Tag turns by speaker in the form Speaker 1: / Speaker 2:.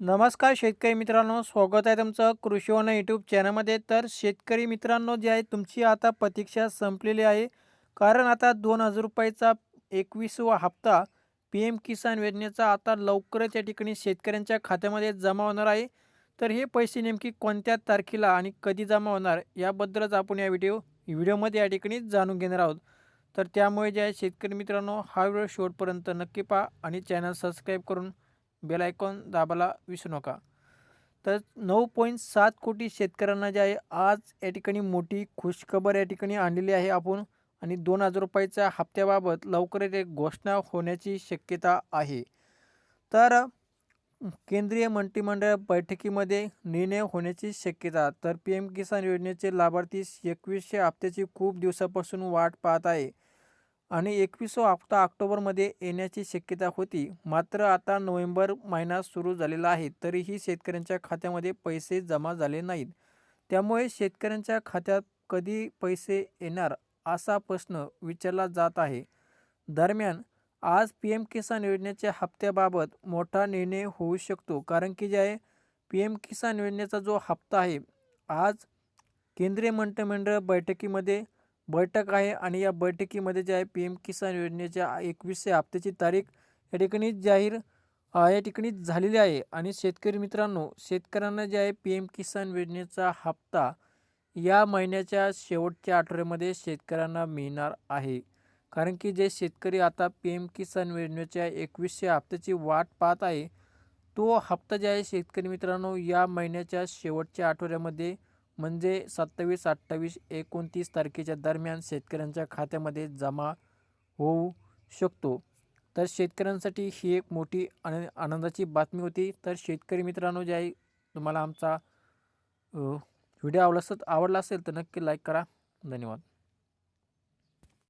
Speaker 1: नमस्कार शेतकरी मित्रांनो स्वागत आहे तुमचं कृषीवन यूट्यूब चॅनलमध्ये तर शेतकरी मित्रांनो जे आहे तुमची आता प्रतीक्षा संपलेली आहे. कारण आता दोन हजार रुपयाचा एकवीसवा हप्ता पी एम किसान योजनेचा आता लवकरच या ठिकाणी शेतकऱ्यांच्या खात्यामध्ये जमा होणार आहे. तर हे पैसे नेमकी कोणत्या तारखेला आणि कधी जमा होणार याबद्दलच आपण या व्हिडिओ व्हिडिओमध्ये या ठिकाणी जाणून घेणार आहोत. तर त्यामुळे जे आहे शेतकरी मित्रांनो हा व्हिडिओ शेवटपर्यंत नक्की पहा आणि चॅनल सबस्क्राईब करून बेल आयकॉन दाबायला विसरू नका. तर नऊ पॉईंट सात कोटी शेतकऱ्यांना जे आहे आज या ठिकाणी मोठी खुशखबर या ठिकाणी आणलेली आहे आपण. आणि दोन हजार रुपयाच्या हप्त्याबाबत लवकरच एक घोषणा होण्याची शक्यता आहे. तर केंद्रीय मंत्रिमंडळ बैठकीमध्ये निर्णय होण्याची शक्यता. तर पी एम किसान योजनेचे लाभार्थी एकवीसशे हप्त्याची खूप दिवसापासून वाट पाहत आहे. आणि एकवीसवा हप्ता ऑक्टोबरमध्ये येण्याची शक्यता होती. मात्र आता नोव्हेंबर महिना सुरू झालेला आहे तरीही शेतकऱ्यांच्या खात्यामध्ये पैसे जमा झाले नाहीत. त्यामुळे शेतकऱ्यांच्या खात्यात कधी पैसे येणार असा प्रश्न विचारला जात आहे. दरम्यान आज पी एम किसान योजनेच्या हप्त्याबाबत मोठा निर्णय होऊ शकतो कारण की जे आहे पी एम किसान योजनेचा जो हप्ता आहे आज केंद्रीय मंत्रिमंडळ बैठकीमध्ये बैठक आहे आणि या बैठकीमध्ये जे आहे पी एम किसान योजनेच्या एकवीसशे हप्त्याची तारीख या ठिकाणी जाहीर या ठिकाणी झालेली आहे. आणि शेतकरी मित्रांनो शेतकऱ्यांना जे आहे पी एम किसान योजनेचा हप्ता या महिन्याच्या शेवटच्या आठवड्यामध्ये शेतकऱ्यांना मिळणार आहे. कारण की जे शेतकरी आता पी एम किसान योजनेच्या एकवीसशे हप्त्याची वाट पाहत आहे तो हप्ता जे आहे शेतकरी मित्रांनो या महिन्याच्या शेवटच्या आठवड्यामध्ये म्हणजे सत्तावीस अठ्ठावीस एकोणतीस तारखेच्या दरम्यान शेतकऱ्यांच्या खात्यामध्ये जमा होऊ शकतो. तर शेतकऱ्यांसाठी ही एक मोठी आन आनंदाची बातमी होती. तर शेतकरी मित्रांनो जे आहे तुम्हाला आमचा व्हिडिओ आवडला आवडला असेल तर नक्की लाईक करा. धन्यवाद.